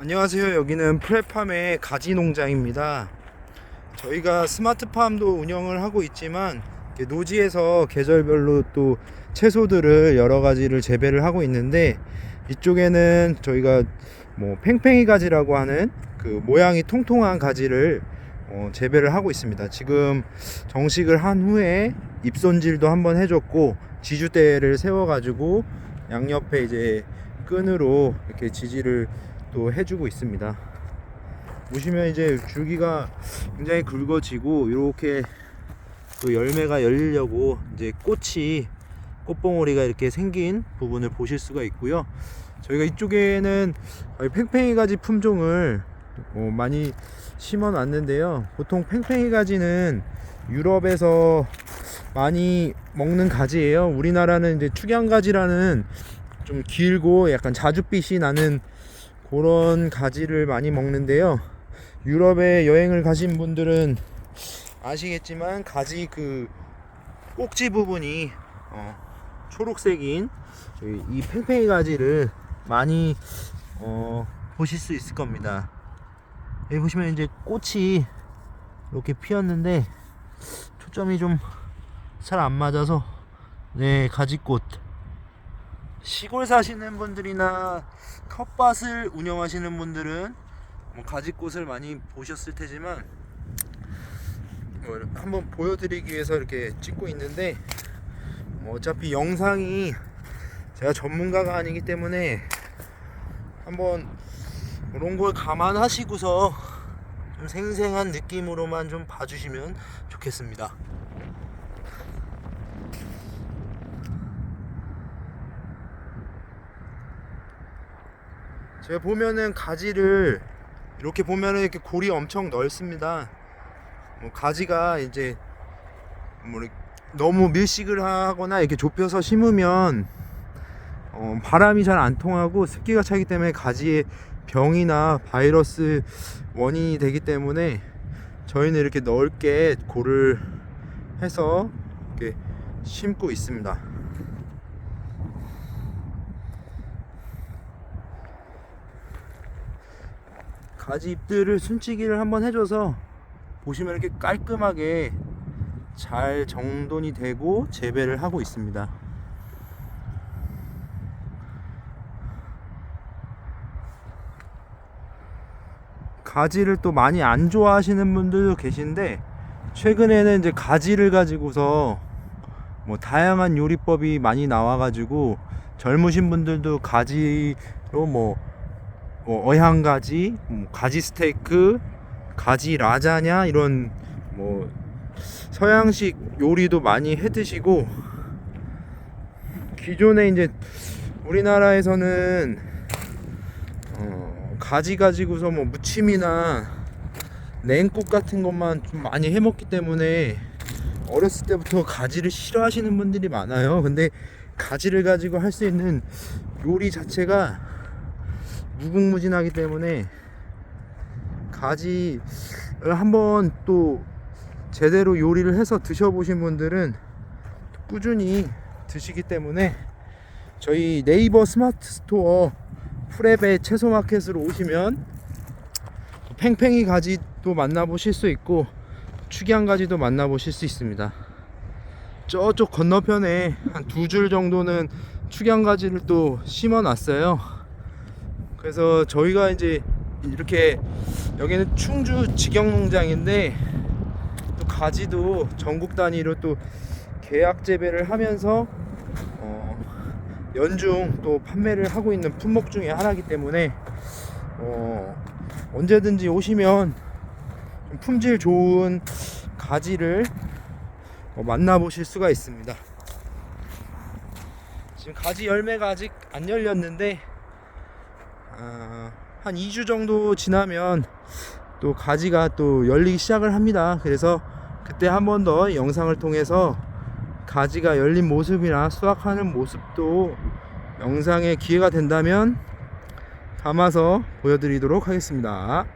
안녕하세요. 여기는 프레팜의 가지 농장입니다. 저희가 스마트팜도 운영을 하고 있지만 노지에서 계절별로 또 채소들을 여러 가지를 재배를 하고 있는데 이쪽에는 저희가 뭐 팽팽이 가지라고 하는 그 모양이 통통한 가지를 어, 재배를 하고 있습니다. 지금 정식을 한 후에 잎손질도 한번 해줬고 지주대를 세워가지고 양옆에 이제 끈으로 이렇게 지지를 또 해주고 있습니다. 보시면 이제 줄기가 굉장히 굵어지고 이렇게 또 열매가 열리려고 이제 꽃이 꽃봉오리가 이렇게 생긴 부분을 보실 수가 있고요. 저희가 이쪽에는 팽팽이 가지 품종을 어, 많이 심어 놨는데요. 보통 팽팽이 가지는 유럽에서 많이 먹는 가지예요. 우리나라는 이제 축양 가지라는 좀 길고 약간 자줏빛이 나는 그런 가지를 많이 먹는데요. 유럽에 여행을 가신 분들은 아시겠지만 가지 그 꼭지 부분이 어, 초록색인 이 팽팽이 가지를 많이 어, 보실 수 있을 겁니다. 여기 보시면 이제 꽃이 이렇게 피었는데 초점이 좀 잘 안 맞아서 네 가지꽃 시골 사시는 분들이나 텃밭을 운영하시는 분들은 뭐 가지꽃을 많이 보셨을 테지만 뭐 한번 보여드리기 위해서 이렇게 찍고 있는데 뭐 어차피 영상이 제가 전문가가 아니기 때문에 한번 그런 걸 감안하시고서 좀 생생한 느낌으로만 좀 봐주시면 좋겠습니다. 제가 보면은 가지를 이렇게 보면은 이렇게 골이 엄청 넓습니다. 뭐 가지가 이제 뭐 너무 밀식을 하거나 이렇게 좁혀서 심으면 어, 바람이 잘 안 통하고 습기가 차기 때문에 가지에 병이나 바이러스 원인이 되기 때문에 저희는 이렇게 넓게 골을 해서 이렇게 심고 있습니다. 가지 잎들을 순치기를 한번 해줘서 보시면 이렇게 깔끔하게 잘 정돈이 되고 재배를 하고 있습니다. 가지를 또 많이 안 좋아하시는 분들도 계신데 최근에는 이제 가지를 가지고서 뭐 다양한 요리법이 많이 나와가지고 젊으신 분들도 가지로 뭐, 뭐 어향가지, 뭐 가지 스테이크, 가지 라자냐 이런 뭐 서양식 요리도 많이 해 드시고 기존에 이제 우리나라에서는 어, 가지 가지고서 뭐 무침이나 냉국 같은 것만 좀 많이 해 먹기 때문에 어렸을 때부터 가지를 싫어하시는 분들이 많아요. 근데 가지를 가지고 할 수 있는 요리 자체가 무궁무진하기 때문에 가지를 한번 또 제대로 요리를 해서 드셔보신 분들은 꾸준히 드시기 때문에 저희 네이버 스마트 스토어 프랩의 채소 마켓으로 오시면 팽팽이 가지도 만나보실 수 있고 축양 가지도 만나보실 수 있습니다. 저쪽 건너편에 한 두 줄 정도는 축양 가지를 또 심어 놨어요. 그래서 저희가 이제 이렇게 여기는 충주 직영 농장인데 또 가지도 전국 단위로 또 계약 재배를 하면서 어, 연중 또 판매를 하고 있는 품목 중에 하나이기 때문에 어, 언제든지 오시면 좀 품질 좋은 가지를 어, 만나보실 수가 있습니다. 지금 가지 열매가 아직 안 열렸는데 아, 한 2주 정도 지나면 또 가지가 또 열리기 시작을 합니다. 그래서 그때 한 번 더 영상을 통해서 가지가 열린 모습이나 수확하는 모습도 영상에 기회가 된다면 담아서 보여드리도록 하겠습니다.